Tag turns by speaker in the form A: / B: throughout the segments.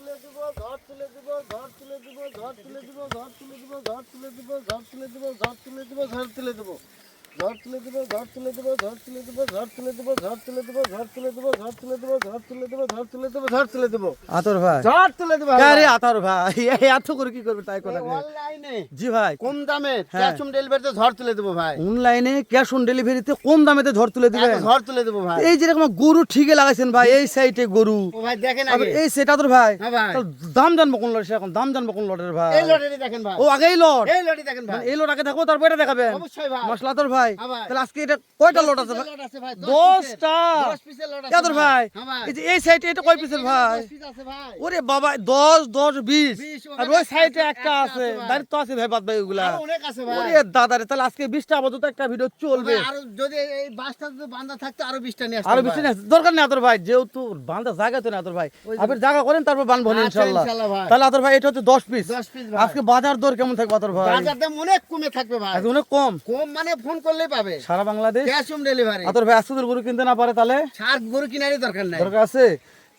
A: তুলে দিব ঘর তুলে দিব ঘর তুলে দিব ঘর তুলে দিব
B: আতর ভাই।
A: ঘর তুলে দিব
B: আরে আতর ভাই? এই এত করে কি করবে তাই কথা
A: অনলাইনে
B: জি ভাই।
A: কম দামে। ক্যাশ অন ডেলিভারিতে ঝড় তুলে দেবো ভাই।
B: অনলাইনে ক্যাশ অন ডেলিভারিতে কম দামেতে ঝড় তুলে দিবেন।
A: ঝড় তুলে দেবো ভাই।
B: এই যেরকম গরু ঠিকই লাগাইছেন ভাই এই সাইডে গরু।
A: ও ভাই দেখেন আগে।
B: এই সেটা তোর ভাই।
A: হ্যাঁ ভাই।
B: দাম জানব কোন লটের এখন দাম জানব কোন লটের ভাই।
A: এই দেখেন ভাই।
B: ও আগেই লট।
A: এই লটারি দেখেন ভাই।
B: মানে এই লট আগে দেখো তারপর এটা দেখাবেন।
A: অবশ্যই ভাই।
B: মশলা তোর ভাই।
A: হ্যাঁ
B: তাহলে আজকে এটা কয়টা লট আছে ভাই?
A: লট আছে ভাই।
B: দশটা।
A: দশ পিসের লট আছে
B: ভাই।
A: হ্যাঁ
B: এই যে এই সাইডে এটা কয় পিসের ভাই?
A: দশ পিস আছে ভাই
B: ওরে বাবা দশ দশ বিশ। আর ওই সাইডে
A: একটা
B: আছে।
A: আছে
B: তো আছে ভাই বাদ ভাই ওগুলা
A: অনেক আছে ভাই।
B: ওরে দাদারে তাহলে আজকে বিশটা আপাতত একটা ভিডিও চলবে।
A: যদি এই বাসটা যদি বান্ধা থাকতো আরও বিশটা নিয়ে
B: আরও
A: ভাই।
B: বেশি না দরকার নেই আতর ভাই যেহেতু বান্ধা জায়গা তো না আতর ভাই। আপনি জায়গা করেন তারপর বানবো
A: আচ্ছা,
B: ইনশাল্লাহ। তাহলে আতর ভাই এটা হচ্ছে দশ পিস
A: দশ পিস
B: আজকে বাজার দর কেমন থাকবে আতর ভাই?
A: বাজার দাম অনেক কমে থাকবে ভাই।
B: অনেক কম।
A: কম মানে ফোন করলেই পাবে।
B: সারা বাংলাদেশ?
A: ক্যাশ অন ডেলিভারি
B: আতর ভাই আজকে গরু কিনতে না পারে তাহলে?
A: সার গরু কিনারই দরকার নাই।
B: দরকার আছে?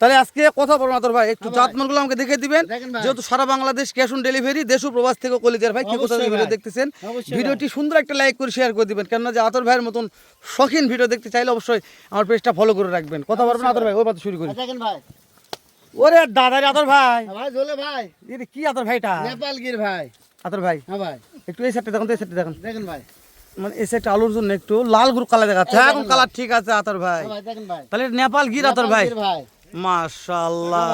B: তাহলে আজকে কথা বলব আতর ভাই একটু
A: হ্যাঁ।
B: জাতমানগুলো আমাকে দেখে দিবেন। যেহেতু সারা বাংলাদেশ ক্যাশ অন ডেলিভারি দেশ প্রবাস থেকে কলিদের ভাই কি কোথা থেকে ভিডিও দেখতেছেন? ভিডিওটি সুন্দর একটা লাইক করে শেয়ার করে দিবেন। কেননা যে আতর ভাইয়ের মতন শখিন ভিডিও দেখতে চাইলে অবশ্যই আমার পেজটা ফলো করে রাখবেন। কথা বলবেন আতর ভাই ওই কথা শুরু করি।
A: ভাই, দেখেন ভাই।
B: ওরে দাদারে আতর ভাই।
A: ভাই জলে ভাই।
B: এটা কি আতর ভাইটা
A: নেপাল গির ভাই।
B: আতর ভাই।
A: হ্যাঁ ভাই।
B: একটু এই সাইডটা দেখুন এই সাইডটা দেখুন।
A: দেখেন ভাই।
B: মানে এই সাইডটা আলুর জন্য একটু লাল গুরু কালার দেখাচ্ছে। হ্যাঁ, এখন কালার ঠিক আছে আতর ভাই।
A: হ্যাঁ ভাই দেখেন ভাই।
B: তাহলে নেপাল গির আতর ভাই।
A: ভাই।
B: মাশাআল্লাহ।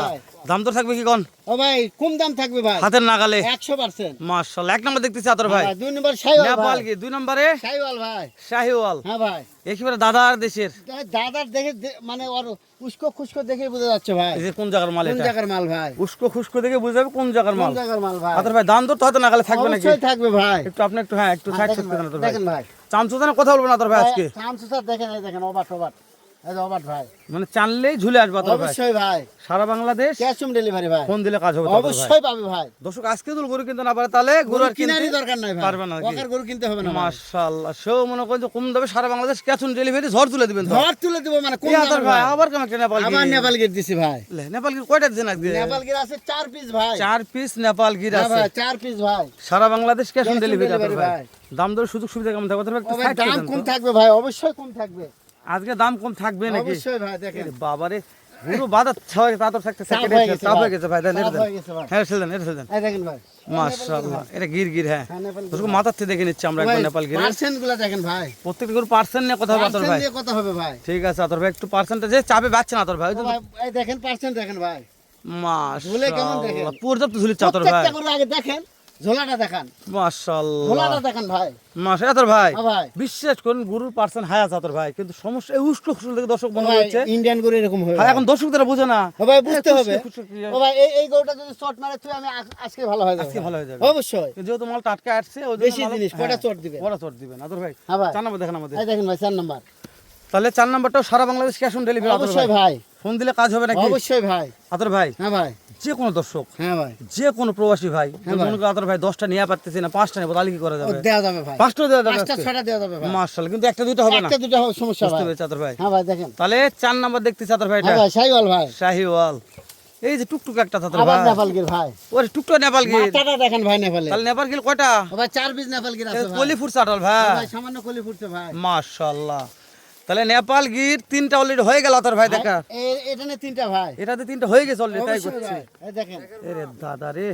B: দাম তো থাকবে কি কোন?
A: ও ভাই কম দাম থাকবে ভাই।
B: হাতের নাগালে।
A: একশো পার্সেন্ট।
B: মাশাআল্লাহ। এক নম্বর দেখতেছি আতর ভাই।
A: দুই নম্বর সাইওয়াল
B: নেপাল গির দুই নম্বরে?
A: সাইওয়াল ভাই।
B: শাহিওয়াল।
A: হ্যাঁ ভাই।
B: একেবারে দাদার দেশের।
A: দাদার দেখে মানে ওর উস্কো খুস্কো দেখে বোঝা যাচ্ছে ভাই।
B: এই যে কোন জায়গার মাল
A: কোন জায়গার মাল ভাই?
B: উস্কো খুস্কো দেখে বুঝে যাবে কোন জায়গার
A: কোন জায়গার মাল ভাই?
B: আতর ভাই দাম তো হয়তো নাগালে থাকবে নাকি?
A: অবশ্যই থাকবে ভাই।
B: একটু আপনি একটু হ্যাঁ একটু
A: হ্যাঁ,
B: সাইড করতে
A: দেখেন ভাই।
B: চামচুদানে কথা বলবেন আতর ভাই আজকে?
A: দেখেন এই দেখেন ভাই।
B: মানে চানলেই ঝুলে আসবে ভাই।
A: অবশ্যই ভাই।
B: সারা বাংলাদেশ
A: ক্যাশ অন ডেলিভারি ভাই।
B: ফোন দিলে কাজ হবে তো
A: অবশ্যই পাবে ভাই।
B: দর্শক আজকে তো গরু কিনতে না পারে তাহলে গরু আর
A: কিনারই দরকার নাই ভাই।
B: পারবে না?
A: ওকার গরু কিনতে হবে না
B: মাশাআল্লাহ সেও মনে করেন যে কম দামে সারা বাংলাদেশ ক্যাশ অন ডেলিভারি ঝড় তুলে দিবেন তো।
A: ঘর তুলে দেবো মানে কোন
B: এই ভাই আবার কেমন একটা নেপাল
A: আবার নেপাল গির দিছি ভাই।
B: নেপাল গির কয়টা দিন আজকে?
A: নেপাল গির আছে চার পিস ভাই।
B: চার পিস নেপাল গির আছে।
A: ভাই চার পিস ভাই।
B: সারা বাংলাদেশ ক্যাশ অন ডেলিভারি ভাই। দাম দর সুযোগ সুবিধা কেমন থাকবে
A: দাম কম থাকবে ভাই অবশ্যই কম থাকবে।
B: আজকে দাম কম থাকবে নাকি?
A: অবশ্যই ভাই দেখেন।
B: বাবারে পুরো বাজার ছয় তাতর থাকতে
A: চাপ
B: থাকতে
A: হয়ে গেছে ভাই।
B: হয়ে দেন এটা
A: হয়ে এই দেখেন ভাই।
B: মাশাআল্লাহ এটা গির গির হ্যাঁ।
A: হ্যাঁ,
B: মাথার থেকে দেখে নিচ্ছি আমরা একবার নেপাল গির
A: দেখেন ভাই।
B: প্রত্যেকটা গরু পার্সেন্ট নিয়ে কথা আতর ভাই।
A: দিয়ে কত হবে ভাই।
B: ঠিক আছে আতর ভাই একটু পার্সেন্টটা যে চাপে বাচ্চা না আতর ভাই
A: এই দেখেন পার্সেন্ট দেখেন ভাই। ঝুলে?
B: মাশাআল্লাহ পর্যাপ্ত ঝুলিচ্ছে আতর ভাই।
A: প্রত্যেকটা গরু আগে দেখেন। ঝোলাটা দেখান।
B: মাশাআল্লাহ।
A: ঝোলাটা দেখান ভাই।
B: মাশা আতর ভাই।
A: হ্যাঁ
B: বিশ্বাস করুন গরুর পার্সেন্ট হাই আতর ভাই। কিন্তু সমস্যা এই উষ্ক খুশুল থেকে দর্শক মনে হচ্ছে।
A: ইন্ডিয়ান গরু এরকম হবে
B: আর এখন দর্শকরা বুঝে না।
A: ভাই বুঝতে হবে।
B: খুশকি, খুশকি,
A: ও ভাই এই এই গরুটা যদি চট মারে তুই আমি আজকে ভালো হয়ে যাবে।
B: আজকে ভালো হয়ে যাবে।
A: অবশ্যই।
B: যেহেতু মাল টাটকা আসছে ওই
A: বেশি জিনিস,
B: হ্যাঁ,
A: চট দিবে?
B: কটা চট দিবেন? আতর ভাই
A: হ্যাঁ
B: চার নম্বর দেখেন আমাদের।
A: এই দেখেন ভাই চার নাম্বার।
B: তাহলে চার নম্বরটাও সারা বাংলাদেশ ক্যাশ অন ডেলিভারি
A: অবশ্যই
B: ভাই।
A: ভাই।
B: ফোন দিলে কাজ হবে নাকি?
A: অবশ্যই ভাই।
B: আতর ভাই।
A: হ্যাঁ ভাই।
B: যে কোনো দর্শক
A: হ্যাঁ ভাই।
B: যে কোনো প্রবাসী ভাই
A: হ্যাঁ।
B: মনে আতর ভাই দশটা নিয়ে পারতেছি না পাঁচটা নেব তাহলে কি করা যাবে?
A: দেওয়া যাবে ভাই।
B: পাঁচটা দেওয়া যাবে
A: পাঁচটা? ছটা দেওয়া যাবে ভাই।
B: মার্শাল কিন্তু একটা দুইটা হবে না।
A: একটা দুটো হবে সমস্যা ভাই।
B: আতর ভাই।
A: হ্যাঁ ভাই দেখেন।
B: তাহলে চার নাম্বার দেখতেছি আতর ভাই এটা
A: হ্যাঁ ভাই সাইওয়াল ভাই।
B: শাহিওয়াল। এই যে টুকটুক একটা
A: আবার
B: ভাই।
A: নেপাল গির ভাই।
B: ওরে টুকটুক নেপাল গির
A: মাথাটা দেখেন ভাই নেপালে
B: তাহলে নেপাল গির কয়টা
A: ভাই চার পিস নেপাল গির আছে ভাই।
B: কলি ফুটছে আটল ভাই।
A: হ্যাঁ ভাই সামান্য কলি ফুটছে ভাই।
B: মাশাআল্লাহ। তাহলে নেপাল গির তিনটা অলরেডি হয়ে গেল তোর ভাই দেখা
A: এটা নিয়ে তিনটা ভাই।
B: এটাতে তিনটা হয়ে গেছে অলরেডি তাই করছে।
A: এই দেখেন।
B: দাদা রে।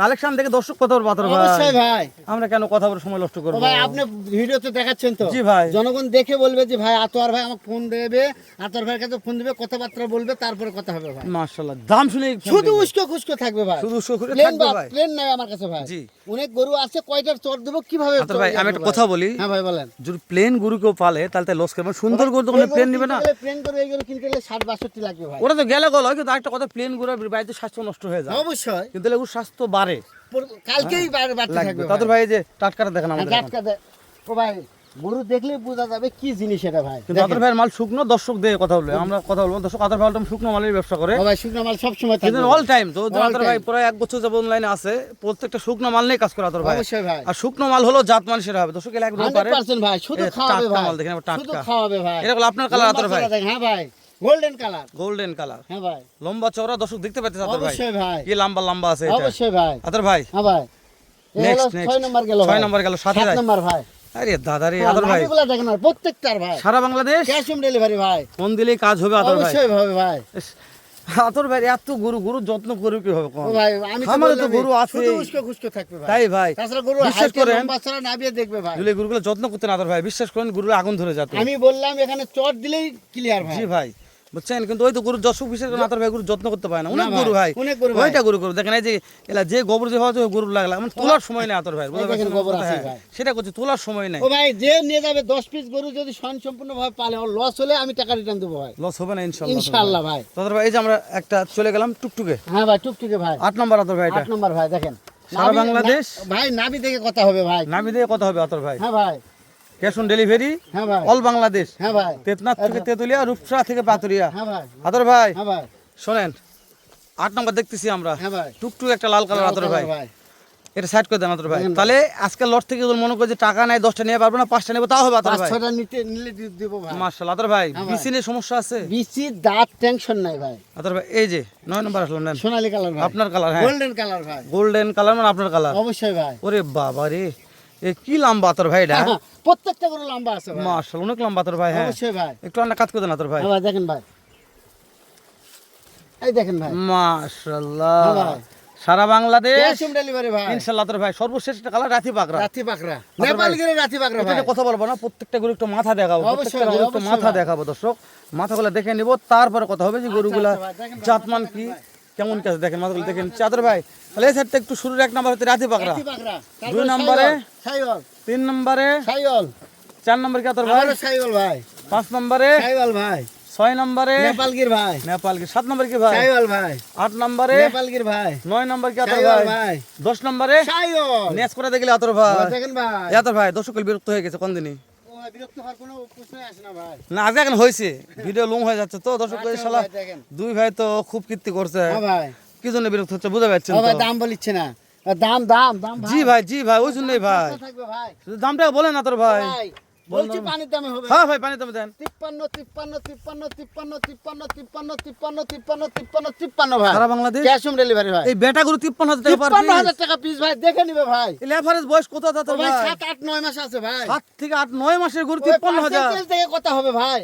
B: কালেকশন দেখে দর্শক কথা বলব আতর ভাই।
A: ভাই।
B: আমরা কেন কথা বলে সময় নষ্ট করব?
A: ভাই আপনি ভিডিওতে দেখাচ্ছেন তো।
B: জি ভাই।
A: জনগণ দেখে বলবে যে ভাই আতোয়ার ভাই আমাকে ফোন দেবে আতোয়ার ভাইয়ের কাছে ফোন দেবে কথাবার্তা বলবে তারপরে কথা হবে ভাই।
B: মাশাআল্লাহ দাম শুনে
A: শুধু উস্কো খুস্কো থাকবে ভাই।
B: শুধু উস্কো খুস্কো থাকবে ভাই।
A: প্লেন নাই আমার কাছে ভাই।
B: জি।
A: অনেক গরু আছে কয়টার চর দেবো কীভাবে
B: আতর ভাই আমি একটা কথা বলি।
A: হ্যাঁ ভাই বলেন।
B: যদি প্লেন গরু কেউ পালে তাহলে তার লস করবে সুন্দর গরু তো কোনো প্লেন নিবে না।
A: প্লেন করে এই গরু কিনতে গেলে ষাট বাষট্টি লাগবে ভাই।
B: ওরা তো গেলে গল কিন্তু একটা কথা প্লেন গরু বাড়িতে স্বাস্থ্য নষ্ট হয়ে যায়।
A: অবশ্যই।
B: কিন্তু এগুলো স্বাস্থ্য
A: পুরো- কালকেই বাড়তে থাকবে
B: তাদের ভাই। যে টাটকাটা দেখেন
A: হ্যাঁ,
B: আমাদের।
A: টাটকা ও ভাই গরু দেখলেই বোঝা যাবে কি জিনিস এটা ভাই।
B: ভাইয়ের মাল শুকনো দর্শক দিয়ে কথা বলবে। আমরা কথা বলব। দর্শক আতর ভাই শুকনো মালের ব্যবসা করে।
A: ভাই শুকনো মাল
B: কিন্তু
A: থাকবে।
B: অল টাইম তো আতর ভাই প্রায় এক বছর অনলাইনে আছে। প্রত্যেকটা শুকনো মাল নিয়ে কাজ করে আতর ভাই।
A: অবশ্যই ভাই।
B: আর শুকনো মাল হলো জাত সেটা হবে। দর্শক এলাকা পারে।
A: ভাই শুধু খাওয়াবে
B: টাটকা
A: ভাই।
B: মাল দেখেন, আবার
A: শুধু খাওয়াবে ভাই।
B: এটা হলো আপনার কালার আতর ভাই।
A: হ্যাঁ ভাই। গোল্ডেন কালার
B: গোল্ডেন কালার
A: হ্যাঁ ভাই।
B: লম্বা চওড়া দর্শক দেখতে ভাই।
A: অবশ্যই ভাই।
B: কি লম্বা লম্বা আছে এটা?
A: অবশ্যই ভাই।
B: ভাই।
A: হ্যাঁ ভাই। হলো
B: next.
A: ছয় নম্বর গেল
B: ছয় নম্বর গেল, সাথে
A: সাত
B: যায়।
A: নম্বর ভাই।
B: আরে দাদা রে আতর ভাই।
A: নাভিগুলা দেখেন আর প্রত্যেকটার ভাই।
B: সারা বাংলাদেশ?
A: ক্যাশ অন ডেলিভারি ভাই।
B: ফোন দিলেই কাজ হবে আতর ভাই।
A: অবশ্যই ভাবে ভাই।
B: আতর ভাই এত গরু গরু যত্ন করবে কি হবে
A: ও ভাই আমি
B: আমারও তো গরু আছে।
A: শুধু উস্কো খুস্কো থাকবে ভাই।
B: তাই ভাই।
A: তাছাড়া গরু
B: বিশ্বাস করেন?
A: চড়া নাভিয়ে দেখবে ভাই।
B: যদি গরুগুলো যত্ন করতেন আতর ভাই। বিশ্বাস করেন গরুগুলো আগুন ধরে যেত
A: আমি বললাম এখানে চট দিলেই ক্লিয়ার ভাই।
B: জি ভাই। বুঝছেন? কিন্তু ওই তো গরুর দর্শক বিশেষ করে আতর ভাই গরু যত্ন করতে পারে না। অনেক গরু ভাই
A: অনেক গরু
B: ওইটা গরু গরু। দেখেন এই যে এলা যে গোবর যে হওয়া গরু লাগলা মানে তোলার সময় নেই আতর ভাই
A: গোবর আছে
B: হ্যাঁ, সেটা করছে তোলার সময় নেই।
A: ও ভাই যে নিয়ে যাবে দশ পিস গরু যদি স্বয়ং সম্পূর্ণ ভাবে পালে ওর লস হলে আমি টাকা রিটার্ন দেবো ভাই।
B: লস হবে না ইনশাল্লাহ
A: ইনশাআল্লাহ ভাই।
B: আতর ভাই এই যে আমরা একটা চলে গেলাম টুকটুকে।
A: হ্যাঁ ভাই টুকটুকে ভাই।
B: আট নম্বর আতর ভাই এটা।
A: আট নম্বর ভাই দেখেন।
B: সারা বাংলাদেশ?
A: ভাই নাভি থেকে কথা হবে ভাই।
B: নামি দিয়ে কথা হবে আতর ভাই।
A: হ্যাঁ ভাই।
B: ক্যাশ অন ডেলিভারি
A: হ্যাঁ ভাই।
B: অল বাংলাদেশ।
A: হ্যাঁ ভাই।
B: তেতনাথ থেকে তেতুলিয়া রূপসা থেকে পাতুরিয়া
A: হ্যাঁ ভাই।
B: আতর ভাই
A: হ্যাঁ ভাই।
B: শোনেন আট নম্বর দেখতেছি আমরা।
A: হ্যাঁ ভাই।
B: টুকটুক একটা লাল কালার আতর ভাই। এটা সাইড করে দেন আতর ভাই। তাহলে আজকে লট থেকে মনে করে যে টাকা নাই দশটা নিয়ে পারব না পাঁচটা নেব তাও হবে
A: পাঁচ
B: ভাই।
A: ছটা নিতে নিলে দিব ভাই।
B: মার্শাল আতর ভাই
A: হ্যাঁ
B: সমস্যা আছে?
A: বিসি দাঁত টেনশন নাই ভাই।
B: আতর ভাই এই যে নয় নম্বর আসলাম নেন।
A: সোনালী কালার ভাই।
B: আপনার কালার হ্যাঁ।
A: গোল্ডেন কালার ভাই।
B: গোল্ডেন কালার মানে আপনার কালার।
A: অবশ্যই ভাই।
B: ওরে বাবা রে এ কি লম্বা আতর ভাই এটা?
A: প্রত্যেকটা গরু লম্বা আছে ভাই।
B: অনেক লম্বা আতর ভাই হ্যাঁ।
A: অবশ্যই ভাই।
B: একটু আন্না কাজ করে দেন আতর ভাই।
A: ভাই দেখেন ভাই। এই দেখেন ভাই।
B: মাশাল্লাহ। সারা বাংলাদেশ?
A: ডেলিভারি ভাই।
B: ভাই। সর্বশেষ একটা কালার রাতি
A: নেপাল গিরে রাতি পাকড়া ভাই।
B: কথা বলব না প্রত্যেকটা গরু একটু মাথা দেখাবো প্রত্যেকটা গরু একটু মাথা। দেখাবো দর্শক। মাথাগুলো দেখে নিব তারপরে কথা হবে যে গরুগুলা
A: আচ্ছা ভাই,
B: জাতমান কি। কেমন কাছে দেখেন মাথাগুলো দেখেন। চাদর ভাই তাহলে এই সাইডটা একটু শুরুর এক নাম্বার হতে রাতি পাকড়া দুই নম্বরে? তিন নম্বরে চার নম্বর কি আতর ভাই?
A: ভাই।
B: পাঁচ নম্বরে
A: ভাই।
B: ছয় নম্বরে
A: নেপালগির ভাই।
B: নেপাল কি সাত নম্বর কি ভাই?
A: সাইওয়াল ভাই।
B: আট নম্বরে
A: নেপালগির ভাই।
B: নয় নম্বর কি আতর ভাই?
A: ভাই।
B: দশ নম্বরে
A: সাইওয়াল।
B: করে দেখলে আতর ভাই।
A: দেখেন ভাই।
B: আতর ভাই দর্শক বিরক্ত হয়ে গেছে কোন দিনই?
A: না
B: আজকে এখন হয়েছে। ভিডিও লং হয়ে যাচ্ছে তো দর্শক
A: আচ্ছা
B: শালা দুই ভাই তো খুব কীর্তি করছে।
A: হ্যাঁ
B: কি জন্য বিরক্ত হচ্ছে বুঝতে পারছেন
A: দাম বলিচ্ছে না। দাম দাম দাম
B: জি ভাই। জি ভাই ওই জন্যই ভাই। দামটা বলে না তোর ভাই
A: বলছি পানির দামে হবে।
B: হ্যাঁ ভাই পানি তুমি দেন।
A: তিপ্পান্ন তিপ্পান্ন তিপ্পান্ন তিপ্পান্ন তিপ্পান্ন তিপ্পান্ন তিপ্পান্ন তিপ্পান্ন তিপ্পান্ন তিপ্পান্ন ভাই।
B: সারা বাংলাদেশ?
A: ক্যাশ অন ডেলিভারি ভাই।
B: এই বেটা গরু তিপ্পান্ন হাজার টাকা
A: তিপ্পান্ন হাজার টাকা পিস ভাই দেখে নিবে ভাই।
B: বয়স কত
A: ভাই সাত আট নয় মাস আছে ভাই।
B: সাত থেকে আট নয় মাসের গরু তিপ্পান্ন হাজার।
A: থেকে কথা হবে ভাই।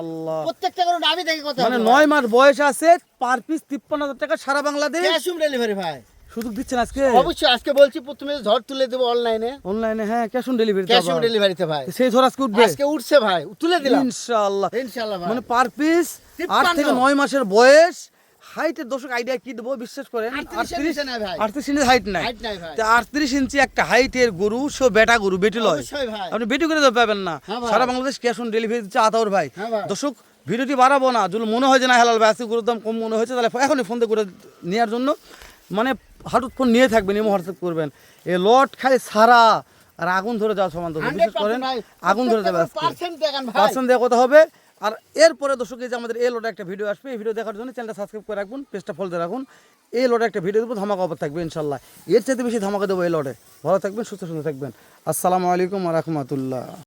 B: আল্লাহ
A: প্রত্যেকটা করে নাভি থেকে কথা
B: মানে নয় মাস বয়স আছে পার পিস তিপ্পান্ন হাজার টাকা সারা বাংলাদেশ।
A: ক্যাশ অন ডেলিভারি ভাই।
B: সুযোগ দিচ্ছেন আজকে?
A: অবশ্যই আজকে বলছি প্রথমে ঝড় তুলে দেবো অনলাইনে
B: অনলাইনে হ্যাঁ cash on delivery
A: cash on ডেলিভারিতে ভাই।
B: সেই ঝড় আজকে উঠবে?
A: আজকে উঠছে ভাই তুলে দিলাম।
B: ইনশাআল্লাহ।
A: ইনশাআল্লাহ
B: মানে পার পিস আট থেকে নয় মাসের বয়স। হাইটের দর্শক আইডিয়া কি দেবো বিশ্বাস করেন? আটত্রিশ। আটত্রিশ ইঞ্চি হাইট নাই। আটত্রিশ ইঞ্চি একটা হাইটের গরু সে বেটা গরু বেটি লয়। আপনি বেটি করে পাবেন না।
A: হ্যাঁ
B: সারা বাংলাদেশ ক্যাশ অন ডেলিভারি দিচ্ছে আতাউর ভাই।
A: হ্যাঁ ভাই।
B: দর্শক ভিডিওটি বাড়াবো না। যদি মনে হয় যে না হেলাল ভাই আজকে গরুর দাম কম মনে হয়েছে তাহলে এখনই ফোন করে নেওয়ার জন্য। মানে হাঁটুত ফোন নিয়ে থাকবেন এমন হোয়াটসঅ্যাপ করবেন। এ লট খালি সারা আর আগুন ধরে যাওয়া সমান ধরে বিশেষ করেন আগুন ধরে যাবে পার্সেন্ট দেওয়া কথা হবে। আর এরপরে দর্শক এই যে আমাদের এই লোডে একটা ভিডিও আসবে এই ভিডিও দেখার জন্য চ্যানেলটা সাবস্ক্রাইব করে রাখুন পেজটা ফলতে রাখুন। এই লোডে একটা ভিডিও দেবো ধামাকা অফার থাকবে ইনশাল্লাহ এর চাইতে বেশি ধামাকা দেবো এই লোডে ভালো থাকবেন সুস্থ সুন্দর থাকবেন। আসসালামু আলাইকুম রহমতুল্লাহ।